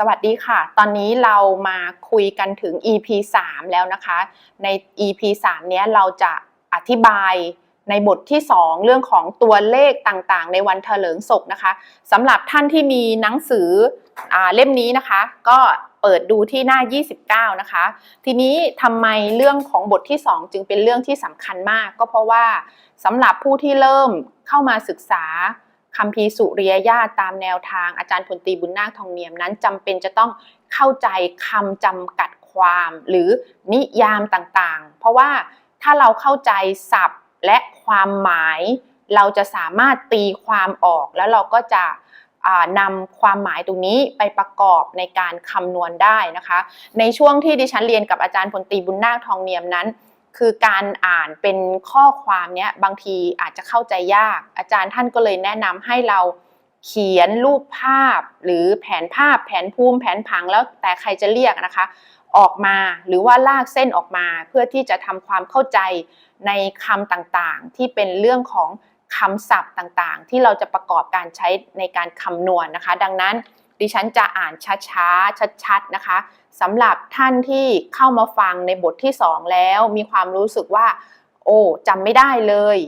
สวัสดีค่ะ ตอนนี้เรามาคุยกันถึง EP 3 แล้วนะคะ ใน EP 3 เนี้ยเราจะอธิบายในบทที่ 2 เรื่องของตัวเลขต่างๆ ในวันเถลิงศกนะคะสำหรับท่านที่มีหนังสืออเล่มนี้นะคะ ก็เปิดดูที่หน้า 29 นะคะ ทีนี้ทำไมเรื่องของบทที่ 2 จึงเป็นเรื่องที่สำคัญมาก ก็เพราะว่าสำหรับผู้ที่เริ่มเข้ามาศึกษา คำพีสุริยญาติตามแนวทางอาจารย์พลตีบุญนาคทองเนียมนั้นจำเป็นจะต้องเข้าใจคำจำกัดความหรือนิยามต่างๆ เพราะว่าถ้าเราเข้าใจศัพท์และความหมาย เราจะสามารถตีความออกแล้วเราก็จะนำความหมายตรงนี้ไปประกอบในการคำนวณได้นะคะ ในช่วงที่ดิฉันเรียนกับอาจารย์พลตีบุญนาคทองเนียมนั้น คือการอ่านเป็นข้อความเนี้ยบางทีอาจจะเข้าใจยาก อาจารย์ท่านก็เลยแนะนำให้เราเขียนรูปภาพ หรือแผนภาพแผนภูมิแผนผังแล้วแต่ใครจะเรียกนะคะ ออกมาหรือว่าลากเส้นออกมา เพื่อที่จะทำความเข้าใจในคำต่างๆ ที่เป็นเรื่องของคำศัพท์ต่างๆ ที่เราจะประกอบการใช้ในการคำนวณนะคะ ดังนั้น ดิฉันจะอ่านช้าๆ ชัดๆ นะคะสำหรับท่านที่เข้ามาฟังในบทที่ 2 แล้วมีความรู้สึกว่า โอ้จำไม่ได้เลย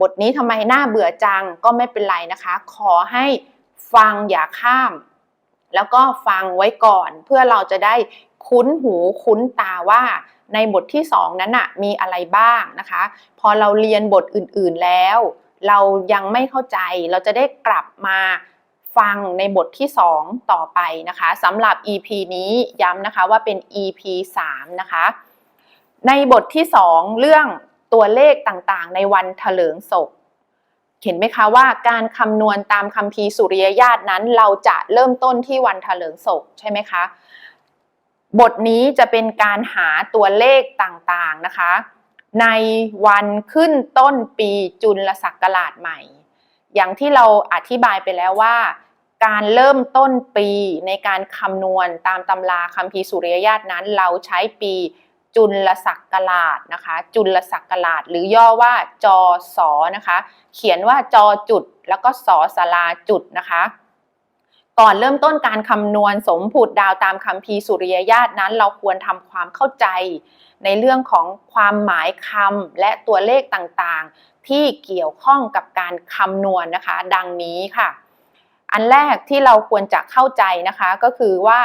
บทนี้ทำไมน่าเบื่อจังก็ไม่เป็นไรนะคะ ขอให้ฟังอย่าข้าม แล้วก็ฟังไว้ก่อน เพื่อเราจะได้คุ้นหูคุ้นตาว่าในบทที่ 2 นั้นน่ะมีอะไรบ้างนะคะ พอเราเรียนบทอื่นๆแล้ว เรายังไม่เข้าใจเราจะได้กลับมา ฟังในบทที่ 2 ต่อไปนะคะสำหรับ EP นี้ย้ำนะคะว่าเป็น EP 3 นะคะ ในบทที่ 2 เรื่องตัวเลขต่างๆ ในวันเถลิงศพเห็นไหมคะว่าการคำนวณตามคัมภีร์สุริยญาตินั้น เราจะเริ่มต้นที่วันเถลิงศพใช่ไหมคะ บทนี้จะเป็นการหาตัวเลขต่างๆนะคะ ในวันขึ้นต้นปีจุลศักราชใหม่ อย่างที่เราอธิบายไปแล้วว่า การเริ่มต้นปีในการคำนวณตามตำราคัมภีร์สุริยญาตินั้น เราใช้ปีจุลศักราชนะคะ จุลศักราชหรือย่อว่าจอสอนะคะ เขียนว่าจอจุดแล้วก็สอสลาจุดนะคะ ก่อนเริ่มต้นการคำนวณสมผุดดาวตามคัมภีสุริยญาตินั้น เราควรทำความเข้าใจ ในเรื่องของความหมายคำและตัวเลขต่างๆ ที่เกี่ยวข้องกับการคำนวณนะคะ ดังนี้ค่ะ อันแรกที่เราควรจะเข้าใจนะคะก็คือว่า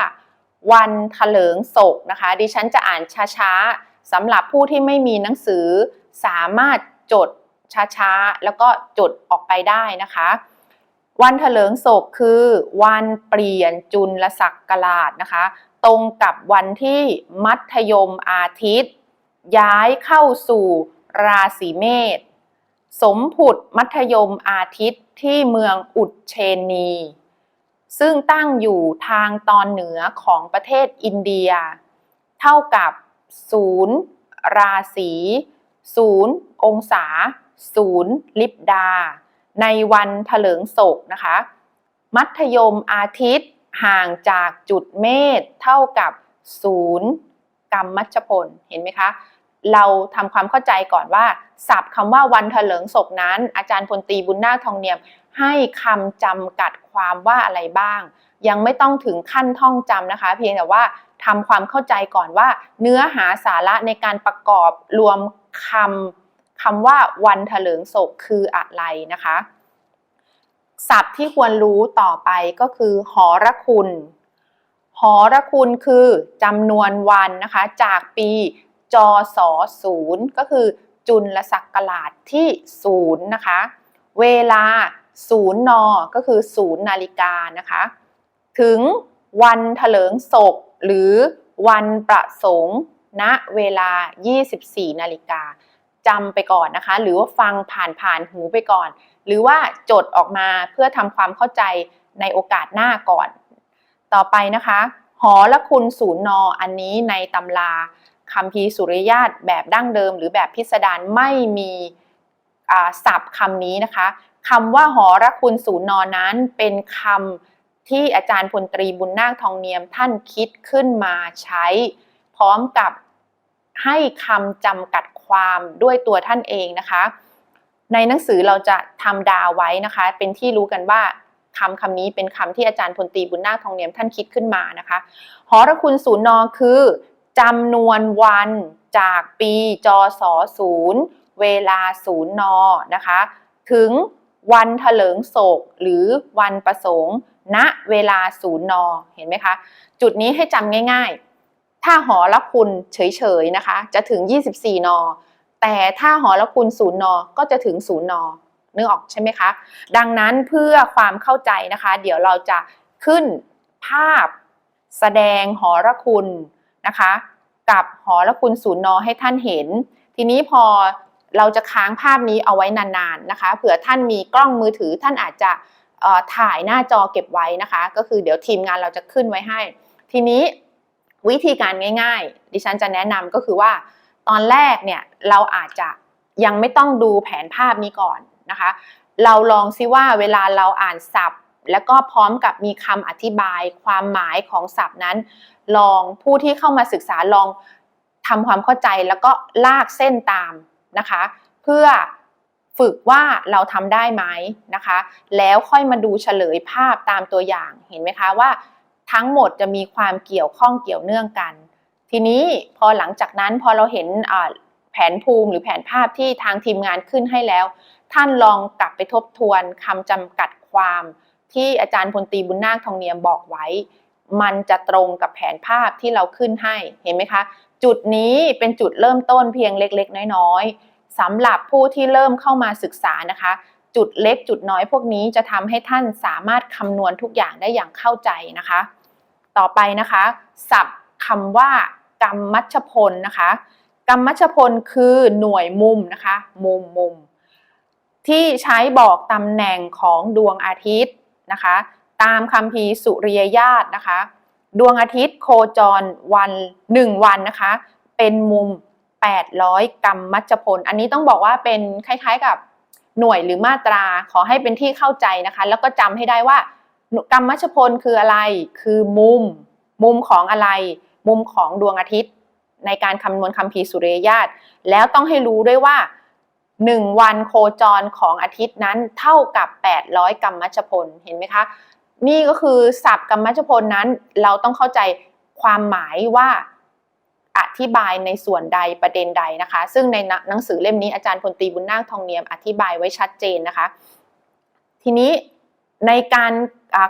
วันเถลิงศกนะคะ ดิฉันจะอ่านช้าๆสำหรับผู้ที่ไม่มีหนังสือสามารถจดช้าๆ แล้วก็จดออกไปได้นะคะ วันเถลิงศกคือวันเปลี่ยนจุลศักราชนะคะ ตรงกับวันที่มัธยมอาทิตย์ ย้ายเข้าสู่ราศีเมษสมผุดมัธยมอาทิตย์ที่เมืองอุดเชนี ซึ่งตั้งอยู่ทางตอนเหนือของประเทศอินเดีย เท่ากับศูนย์ราศีศูนย์องศาศูนย์ลิบดา ในวันถลิงศกนะคะ มัธยมอาทิตย์ห่างจากจุดเมษเท่ากับศูนย์กรรมมัชพลเห็นไหมคะ เราทำความเข้าใจก่อนว่าศัพท์คำว่าวันถลิงศกนั้น อาจารย์พลตีบุญนาคทองเนียม ให้คำจำกัดความว่าอะไรบ้าง ยังไม่ต้องถึงขั้นท่องจำนะคะ เพียงแต่ว่าทำความเข้าใจก่อนว่า เนื้อหาสาระในการประกอบรวมคำ คำว่าวันเถลิงศกคืออะไรนะคะ ศัพท์ที่ควรรู้ต่อไปก็คือ หอระคุณ หอระคุณคือจำนวนวันนะคะ จากปีจศศูนย์ก็คือจุลศักราชที่ศูนย์นะคะ เวลาศูนย์นก็คือศูนย์นาฬิกานะคะ ถึงวันเถลิงศกหรือวันประสงค์ณเวลา 24 นาฬิกา จำไปก่อนนะคะ หรือว่าฟังผ่านผ่านหูไปก่อน หรือว่าจดออกมาเพื่อทำความเข้าใจในโอกาสหน้าก่อน ต่อไปนะคะ หอละคุณศูนย์นออันนี้ในตำราคำพีสุริยาตแบบดั้งเดิม หรือแบบพิสดารไม่มีศัพท์คำนี้นะคะคำว่าหอละคุณศูนย์นอนั้นเป็นคำที่อาจารย์พลตรีบุญนาคทองเนียมท่านคิดขึ้นมาใช้ พร้อมกับให้คำจำกัด ความด้วยตัวท่านเองนะคะ ในหนังสือเราจะทำดาวไว้นะคะ เป็นที่รู้กันว่าคำคำนี้เป็นคำที่อาจารย์พลตีบุญนาคทองเนียมท่านคิดขึ้นมานะคะหอระคุณศูนย์นอคือจำนวนวันจากปีจศศูนย์เวลาศูนย์นอนะคะ ถึงวันเถลิงโศกหรือวันประสงค์ณเวลาศูนย์นอเห็นไหมคะ จุดนี้ให้จำง่าย ๆ ถ้าหอละคุณเฉยๆนะคะ จะถึง 24นอแต่ถ้าหอละคุณศูนย์นอก็จะถึงศูนย์นอนึกออกใช่ไหมคะ ดังนั้นเพื่อความเข้าใจนะคะ เดี๋ยวเราจะขึ้นภาพแสดงหอระคุณนะคะ กับหอละคุณศูนย์นอให้ท่านเห็น ทีนี้พอเราจะค้างภาพนี้เอาไว้นานๆนะคะ เผื่อท่านมีกล้องมือถือท่านอาจจะถ่ายหน้าจอเก็บไว้นะคะ ก็คือเดี๋ยวทีมงานเราจะขึ้นไว้ให้ ทีนี้ วิธีการง่าย ๆ ดิฉันจะแนะนำก็คือว่า ตอนแรกเนี่ยเราอาจจะยังไม่ต้องดูแผนภาพนี้ก่อนนะคะ เราลองซิว่าเวลาเราอ่านศัพท์ แล้วก็พร้อมกับมีคำอธิบายความหมายของศัพท์นั้น ลองผู้ที่เข้ามาศึกษาลองทำความเข้าใจแล้วก็ลากเส้นตามนะคะ เพื่อฝึกว่าเราทำได้ไหมนะคะ แล้วค่อยมาดูเฉลยภาพตามตัวอย่างเห็นไหมคะว่า ทั้งหมดจะมีความเกี่ยวข้องเกี่ยวเนื่องกัน ทีนี้พอหลังจากนั้นพอเราเห็นแผนภูมิหรือแผนภาพที่ทางทีมงานขึ้นให้แล้ว ท่านลองกลับไปทบทวนคำจำกัดความที่อาจารย์พลตีบุญนาคทองเนียมบอกไว้ มันจะตรงกับแผนภาพที่เราขึ้นให้เห็นไหมคะ จุดนี้เป็นจุดเริ่มต้นเพียงเล็กๆ น้อยๆสำหรับผู้ที่เริ่มเข้ามาศึกษานะคะ จุดเล็กจุดน้อยพวกนี้จะทำให้ท่านสามารถคำนวณทุกอย่างได้อย่างเข้าใจนะคะ ต่อไปนะคะศัพท์คำว่ากรรมมัชพลนะคะกรรมมัชพลคือหน่วยมุมนะคะมุมมุมที่ใช้บอกตำแหน่งของดวงอาทิตย์นะคะ ตามคัมภีสุริยญาตนะคะ ดวงอาทิตย์โคจรวันหนึ่งวันนะคะ เป็นมุม 800 กรรมมัชพล อันนี้ต้องบอกว่าเป็นคล้ายๆกับหน่วยหรือมาตราขอให้เป็นที่เข้าใจนะคะ แล้วก็จำให้ได้ว่า กรรมมชพลคืออะไร คือมุม มุมของอะไร มุมของดวงอาทิตย์ ในการคำนวณคัมภีสุริยญาตแล้วต้องให้รู้ด้วยว่า1วันโคจรของอาทิตย์นั้นเท่ากับ 800 กรรมมชพล เห็นไหมคะ นี่ก็คือศัพท์กรรมมชพลนั้น เราต้องเข้าใจความหมายว่าอธิบายในส่วนใดประเด็นใดนะคะ ซึ่งในหนังสือเล่มนี้อาจารย์พลตรีบุญนาคทองเนียมอธิบายไว้ชัดเจนนะคะ ทีนี้ในการ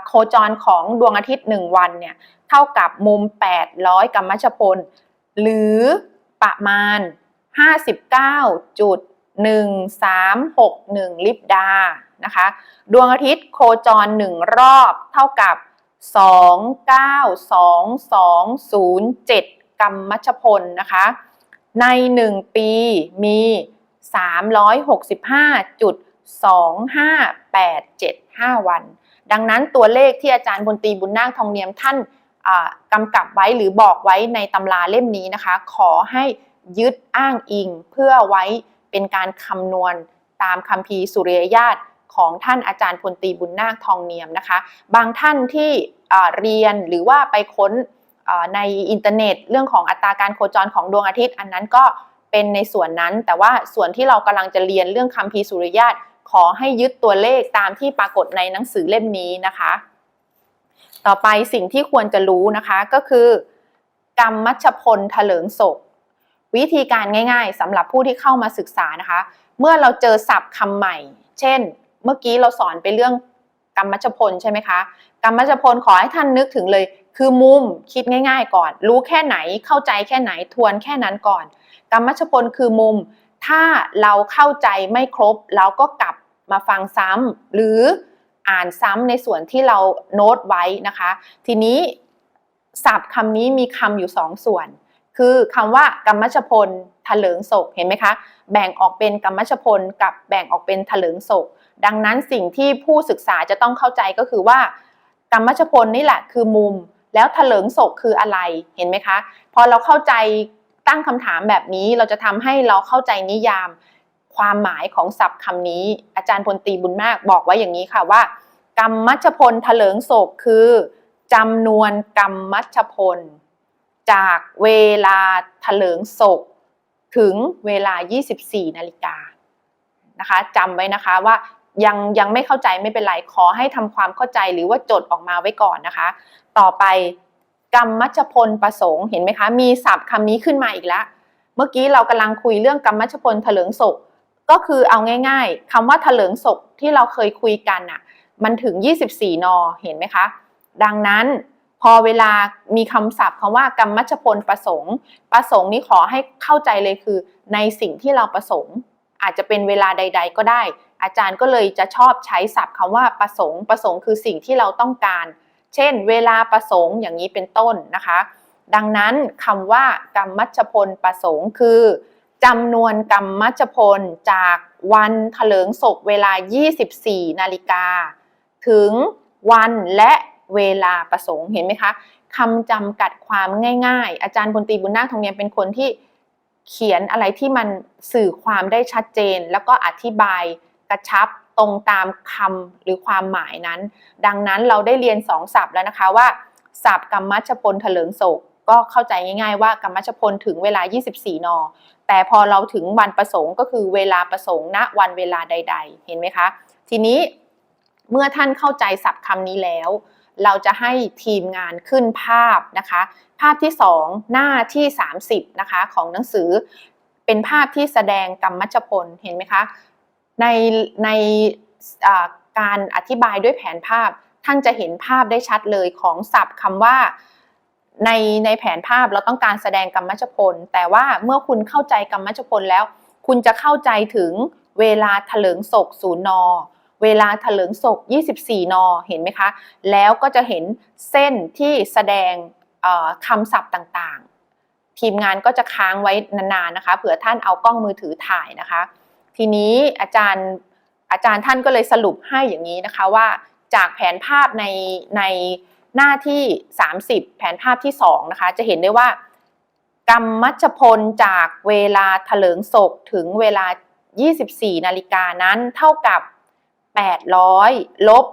โคจรของดวงอาทิตย์ 1 วันเนี่ยเท่ากับมุม 800กรรมชพล หรือประมาณ 59.1361 ลิบดานะคะดวงอาทิตย์โคจร 1 รอบเท่ากับ 292207กรรมชพลนะคะใน 1 ปีมี 365.25875วัน ดังนั้นตัวเลขที่อาจารย์บนตีบุญนาคทองเนียมท่านกำกับไว้หรือบอกไว้ในตำราเล่มนี้นะคะ ขอให้ยึดอ้างอิงเพื่อไว้เป็นการคำนวณตามคัมภีสุริยญาตของท่านอาจารย์พลตีบุญนาคทองเนียมนะคะ บางท่านที่เรียนหรือว่าไปค้นในอินเทอร์เน็ต เรื่องของอัตราการโคจรของดวงอาทิตย์ อันนั้นก็เป็นในส่วนนั้น แต่ว่าส่วนที่เรากำลังจะเรียนเรื่องคัมภีสุริยญาต ขอให้ยึดตัวเลขตามที่ปรากฏในหนังสือเล่มนี้นะคะ ต่อไปสิ่งที่ควรจะรู้นะคะก็คือกรรมมัชพลเถลิงศก วิธีการง่ายๆสำหรับผู้ที่เข้ามาศึกษานะคะ เมื่อเราเจอศัพท์คำใหม่ เช่น เมื่อกี้เราสอนไปเรื่องกรรมมัชพลใช่ไหมคะกรรมมัชพลขอให้ท่านนึกถึงเลย คือมุมคิดง่าย ๆ ก่อน รู้แค่ไหนเข้าใจแค่ไหนทวนแค่นั้นก่อนกรรมมัชพลคือมุม ถ้าเราเข้าใจไม่ครบ เราก็กลับมาฟังซ้ำหรืออ่านซ้ำในส่วนที่เราโน้ตไว้นะคะ ทีนี้ศัพท์คำนี้มีคำอยู่สองส่วน คือคำว่ากรรมชพลทะเลิงศกเห็นไหมคะ แบ่งออกเป็นกรรมชพลกับแบ่งออกเป็นทะเลิงศก ดังนั้นสิ่งที่ผู้ศึกษาจะต้องเข้าใจก็คือว่ากรรมชพลนี่แหละคือมุม แล้วถลิงศกคืออะไรเห็นไหมคะ พอเราเข้าใจ ตั้งคำถามแบบนี้เราจะทำให้เราเข้าใจนิยาม ความหมายของศัพท์คำนี้ อาจารย์พลตีบุญมากบอกไว้อย่างนี้ค่ะว่ากรรมัชพลเถลิงศกคือจำนวนกรรมัชพล จากเวลาเถลิงศกถึงเวลา 24 นาฬิกานะคะจำไว้นะคะว่ายังยังไม่เข้าใจไม่เป็นไรขอให้ทำความเข้าใจหรือว่าจดออกมาไว้ก่อนนะคะ ต่อไป กรรมมัชพลประสงค์เห็นไหมคะมีศัพท์คำนี้ขึ้นมาอีกแล้ว เมื่อกี้เรากำลังคุยเรื่องกรรมมัชพลเถลิงศกก็คือเอาง่ายๆคำว่าเถลิงศกที่เราเคยคุยกันน่ะมันถึง 24 นอเห็นไหมคะ ดังนั้นพอเวลามีคำศัพท์คำว่ากรรมมัชพลประสงค์ ประสงค์นี้ขอให้เข้าใจเลยคือ ในสิ่งที่เราประสงค์ อาจจะเป็นเวลาใด ๆ ก็ได้ อาจารย์ก็เลยจะชอบใช้ศัพท์คำว่าประสงค์ ประสงค์คือสิ่งที่เราต้องการ เช่น เวลาประสงค์อย่างนี้เป็นต้นนะคะ ดังนั้นคำว่ากรรมมัชพลประสงค์คือจำนวนกรรมมัชพลจากวันเถลิงศกเวลา 24 นาฬิกา ถึงวันและเวลาประสงค์เห็นไหมคะคำจำกัดความง่ายๆ อาจารย์พลตีบุญนาคทองเนียมเป็นคนที่เขียนอะไรที่มันสื่อความได้ชัดเจน แล้วก็อธิบายกระชับ ตรงตามคำหรือความหมายนั้น ดังนั้นเราได้เรียนสองศัพท์แล้วนะคะว่าศัพท์กรรมมัชพลเถลิงโศกก็เข้าใจง่าย ๆ ว่ากรรมมัชพลถึงเวลา 24 น แต่พอเราถึงวันประสงค์ก็คือเวลาประสงค์ณวันเวลาใด ๆ เห็นไหมคะ ทีนี้เมื่อท่านเข้าใจศัพท์คำนี้แล้ว เราจะให้ทีมงานขึ้นภาพนะคะ ภาพที่ 2 หน้าที่ 30 นะคะของหนังสือเป็นภาพที่แสดงกรรมมัชพล เห็นไหมคะ ในในการอธิบายด้วยแผนภาพ ท่านจะเห็นภาพได้ชัดเลยของศัพท์คำว่าในในแผนภาพเราต้องการแสดงกรรมมชพล แต่ว่าเมื่อคุณเข้าใจกรรมมชพลแล้ว คุณจะเข้าใจถึงเวลาถลิงศกศูนย์นอเวลาถลิงศก 24 นอเห็นไหมคะ แล้วก็จะเห็นเส้นที่แสดงคำศัพท์ต่างๆ ทีมงานก็จะค้างไว้นานๆนะคะ เผื่อท่านเอากล้องมือถือถ่ายนะคะ ทีนี้อาจารย์อาจารย์ท่านก็เลยสรุปให้อย่างนี้นะคะว่าจากแผนภาพในในหน้าที่ 30 แผนภาพที่2นะคะจะเห็นได้ว่ากรรมมัชพลจากเวลาถลิงศกถึงเวลา 24 นาฬิกานั้นเท่ากับ 800 ลบ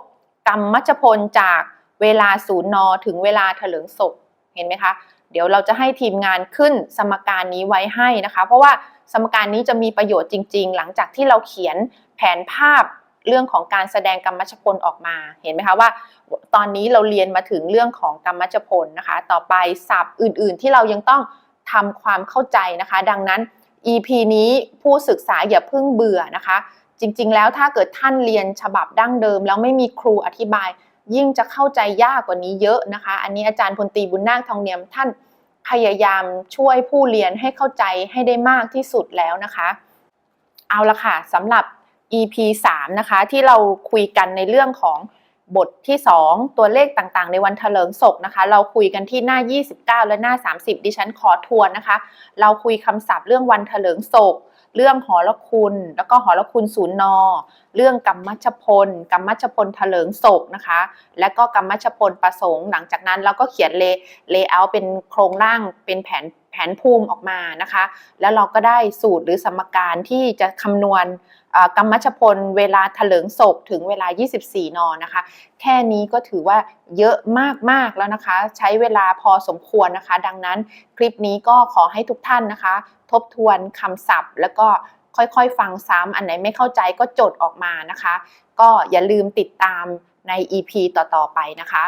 กรรมมัชพลจากเวลาศูนย์นถึงเวลาถลิงศกเห็นไหมคะ เดี๋ยวเราจะให้ทีมงานขึ้นสมการนี้ไว้ให้นะคะ เพราะว่า สมการนี้จะมีประโยชน์จริง ๆ หลังจากที่เราเขียนแผนภาพเรื่องของการแสดงกรรมชพลออกมา เห็นไหมคะว่า ตอนนี้เราเรียนมาถึงเรื่องของกรรมชพลนะคะ ต่อไปศัพท์อื่น ๆ ที่เรายังต้องทำความเข้าใจนะคะ ดังนั้น EP นี้ผู้ศึกษาอย่าเพิ่งเบื่อนะคะ จริง ๆ แล้วถ้าเกิดท่านเรียนฉบับดั้งเดิม แล้วไม่มีครูอธิบาย ยิ่งจะเข้าใจยากกว่านี้เยอะนะคะ อันนี้อาจารย์พลตีบุญนาคทองเนียมท่าน พยายามช่วยผู้เรียนให้เข้าใจให้ได้มากที่สุดแล้วนะคะ เอาละค่ะสำหรับ EP 3 นะคะ ที่เราคุยกันในเรื่องของบทที่ 2 ตัวเลขต่างๆ ในวันเถลิงศกนะคะ เราคุยกันที่หน้า 29 และหน้า 30 ดิฉันขอทวนนะคะ เราคุยคำศัพท์เรื่องวันเถลิงศก เรื่องหอละคุณ แล้วก็หอละคุณศูนย์นอ เรื่องกรรมมัชพลกรรมมัชพลเถลิงศกนะคะ และก็กรรมมัชพลประสงค์ หลังจากนั้นเราก็เขียนเลเลเยอร์เป็นโครงร่างเป็นแผน แผนภูมิออกมานะคะ แล้วเราก็ได้สูตรหรือสมการที่จะคำนวณกรรมชพลเวลาเถลิงศกถึงเวลา 24นนะคะ แค่นี้ก็ถือว่าเยอะมาก ๆ แล้วนะคะ ใช้เวลาพอสมควรนะคะ ดังนั้นคลิปนี้ก็ขอให้ทุกท่านนะคะ ทบทวนคำศัพท์ แล้วก็ค่อยๆ ฟังซ้ำอันไหนไม่เข้าใจก็จดออกมานะคะ ก็อย่าลืมติดตามใน EP ต่อ ๆ ไปนะคะ